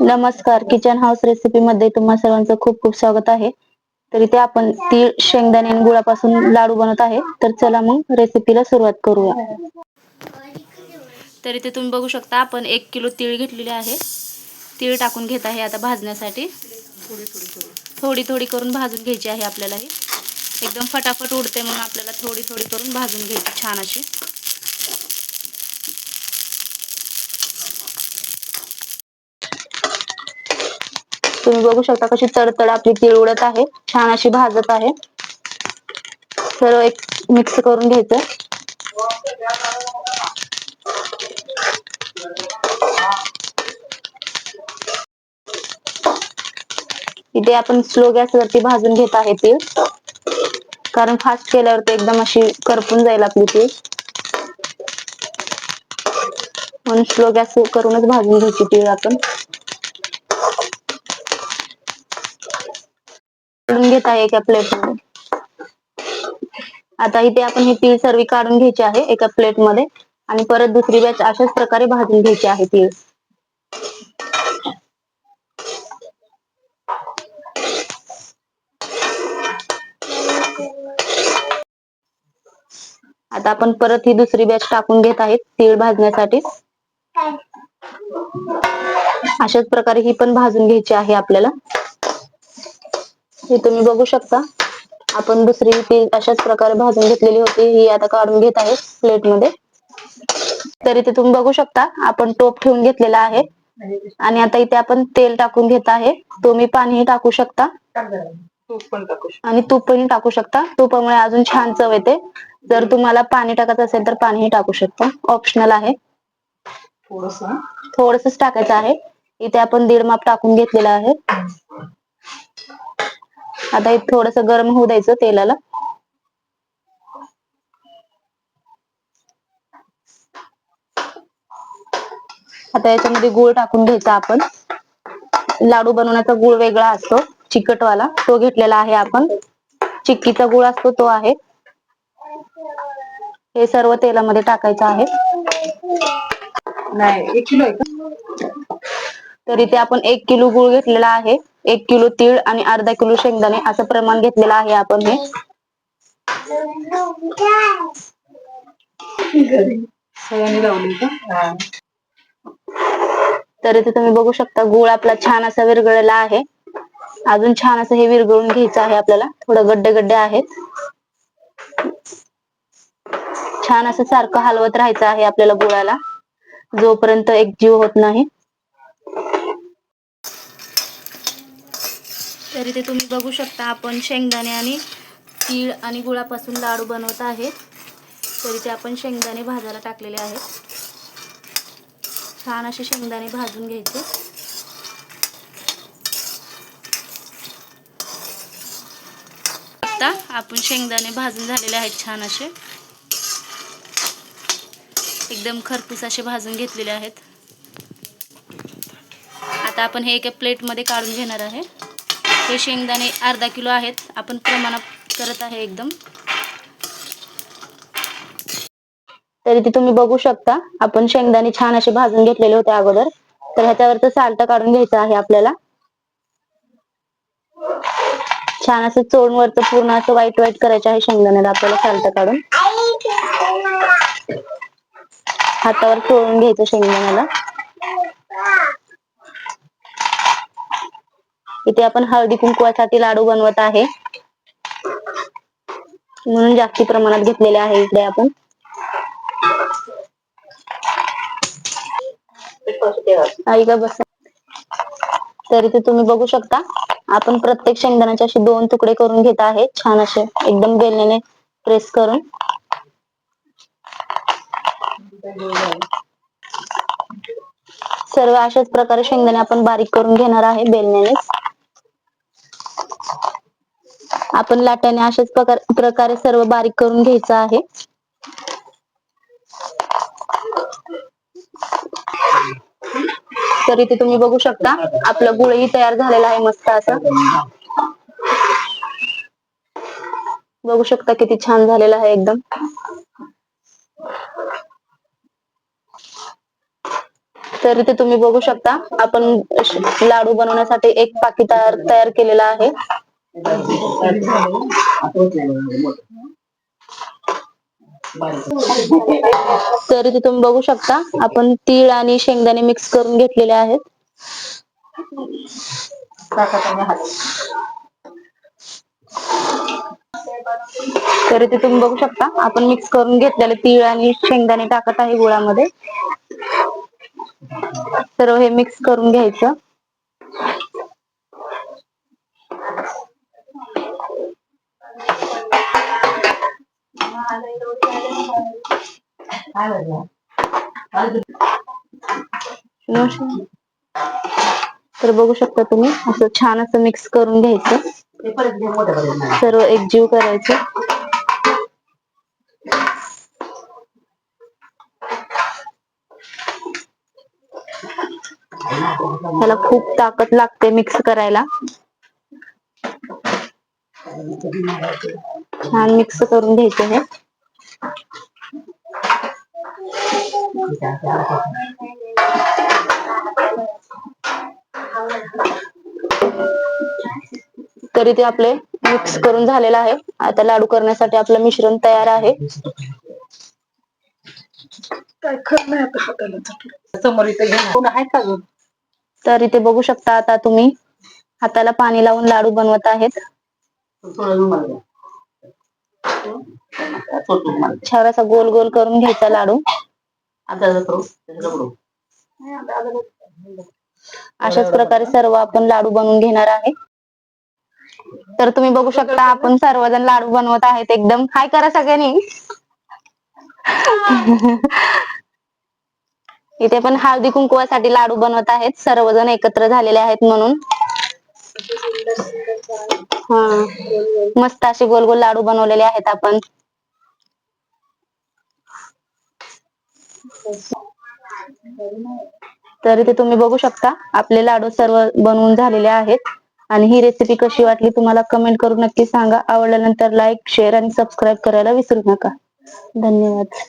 नमस्कार. Kitchen house recipe मध्ये तुम्हा सर्वांचं खूप खूप स्वागत आहे. तर इथे आपण तीळ शेंगदाणे आणि गुळापासून लाडू बनवत आहे. तर चला मग रेसिपीला सुरुवात करूया. तर इथे तुम्ही बघू शकता आपण एक किलो तीळ घेतलेले आहे. तीळ टाकून घेत आहे आता भाजण्यासाठी. थोडी थोडी करून भाजून घ्यायची आहे आपल्याला ही. एकदम फटाफट उडते म्हणून आपल्याला थोडी थोडी करून भाजून घ्यायची छान अशी. तुम्ही बघू शकता कशी तडतड आपली तीळ उडत आहे. छान अशी भाजत आहे. सर्व एक मिक्स करून घ्यायचं. इथे आपण स्लो गॅसवरती भाजून घेत आहे तीळ. कारण फास्ट केल्यावर ते एकदम अशी करपून जाईल आपली तीळ. म्हणून स्लो गॅस करूनच भाजून घ्यायची तीळ आपण. काढून घेत आहे एका प्लेटमध्ये. आता इथे आपण ही तीळ सर्व काढून घ्यायची आहे एका प्लेटमध्ये आणि परत दुसरी बॅच अशाच प्रकारे भाजून घ्यायची आहे तीळ. आता आपण परत ही दुसरी बॅच टाकून घेत आहेत तीळ भाजण्यासाठी. अशाच प्रकारे ही पण भाजून घ्यायची आहे आपल्याला. हे तुम्ही बघू शकता. आपण दुसरी ती अशाच प्रकारे भाजून घेतलेली होती. ही आता काढून घेत आहे प्लेटमध्ये. तर इथे तुम्ही बघू शकता आपण टोप ठेवून घेतलेला आहे. आणि आता इथे आपण तेल टाकून घेत आहे. तुम्ही पाणीही टाकू शकता. आणि तूप पण टाकू शकता. तुपामुळे अजून छान चव येते. जर तुम्हाला पाणी टाकायचं असेल तर पाणीही टाकू शकता. ऑप्शनल आहे. थोडस. टाकायचं आहे. इथे आपण दीड माप टाकून घेतलेलं आहे. आता हे थोडस गरम होऊ द्यायचं तेलाला. आता याच्यामध्ये गुळ टाकून घ्यायचा आपण. लाडू बनवण्याचा गुळ वेगळा असतो चिकटवाला. तो घेतलेला आहे आपण. चिक्कीचा गुळ असतो तो आहे. हे सर्व तेलामध्ये टाकायचं आहे. नाही एक किलो आहे का? तर इथे आपण एक किलो गुळ घेतलेला आहे. एक किलो तीळ आणि अर्धा किलो शेंगदाणे असं प्रमाण घेतलेलं आहे आपण हे. हा. तर इथे तुम्ही बघू शकता गुळ आपला छान असा विरघळलेला आहे. अजून छान असं हे विरघळून घ्यायचं आहे आपल्याला. थोडं गड्डे गड्डे आहेत. छान असं सारखं हलवत राहायचं आहे आपल्याला गुळाला. जोपर्यंत एक जीव होत नाही. तर इथे तुम्ही बघू शकता आपण शेंगदाणे आणि तीळ आणि गुळापासून लाडू बनवत आहे तर इथे आपण शेंगदाणे भाजायला टाकलेले आहेत. छान असे शेंगदाणे भाजून घ्यायचे. आता आपण शेंगदाणे भाजून झालेले आहेत छान असे. एकदम खरपूस असे भाजून घेतलेले आहेत. आता आपण हे एका प्लेटमध्ये काढून घेणार आहे. हे शेंगदाणे अर्धा किलो आहेत. आपण प्रमाणात करत आहे एकदम. तर इथे तुम्ही बघू शकता आपण शेंगदाणे छान असे भाजून घेतलेले होते अगोदर. तर ह्याच्यावरचं साल्ट काढून घ्यायचं आहे आपल्याला. छान असं चोळवरच पूर्ण असं वाईट वाईट करायचं आहे शेंगदाण्याला आपल्याला साल्ट काढून. हातावर चोळून घ्यायचं शेंगदाण्याला. इथे आपण हळदी कुंकुवासाठी लाडू बनवत आहे. म्हणून जास्ती प्रमाणात घेतलेले आहे इकडे आपण. आई बस. तर इथे तुम्ही बघू शकता. आपण प्रत्येक शेंगदाण्याचे असे दोन तुकडे करून घेत आहे. छान असे एकदम बेलण्याने प्रेस करून. सर्व अशाच प्रकारे शेंगदाणे आपण बारीक करून घेणार आहे बेलण्यानेच आपण लाट्याने अशाच प्रकार प्रकारे सर्व बारीक करून घ्यायचं आहे. तर इथे तुम्ही बघू शकता. आपलं गुळही तयार झालेला आहे मस्त असं. बघू शकता किती छान झालेला आहे एकदम. तर इथे तुम्ही बघू शकता. आपण लाडू बनवण्यासाठी एक पाकिट तयार तयार केलेला आहे. तर इथे तुम्ही बघू शकता. आपण तीळ आणि शेंगदाणे मिक्स करून घेतलेले आहेत. तर इथे तुम्ही बघू शकता. आपण मिक्स करून घेतलेले तीळ आणि शेंगदाणे टाकत आहे गुळामध्ये. सर्व हे मिक्स करून घ्यायचं. तर बघू शकता तुम्ही असं छान असं मिक्स करून घ्यायचं. सर्व एकजीव करायचं. त्याला खूप ताकद लागते मिक्स करायला. छान मिक्स करून घ्यायचं हे. तरी ते आपले मिक्स करून झालेलं आहे. आता लाडू करण्यासाठी आपलं मिश्रण तयार आहे? तर. इथे बघू शकता आता तुम्ही. हाताला पाणी लावून लाडू बनवत आहेत. छान असा गोल गोल करून घ्यायचा लाडू. अशाच प्रकारे सर्व आपण लाडू बनवून घेणार आहे. तर तुम्ही बघू शकता आपण सर्वजण लाडू बनवत आहेत एकदम. हाय करा सगळ्यांनी. इथे पण हळदी कुंकुवासाठी लाडू बनवत आहेत. सर्वजण एकत्र झालेले आहेत म्हणून. हा. मस्त असे गोल गोल लाडू बनवलेले आहेत आपण. तर इथे तुम्ही बघू शकता आपले लाडू सर्व बनवून झालेले आहेत. आणि ही रेसिपी कशी वाटली तुम्हाला कमेंट करून नक्की सांगा. आवडल्यानंतर लाईक शेअर आणि सबस्क्राईब करायला विसरू नका. धन्यवाद.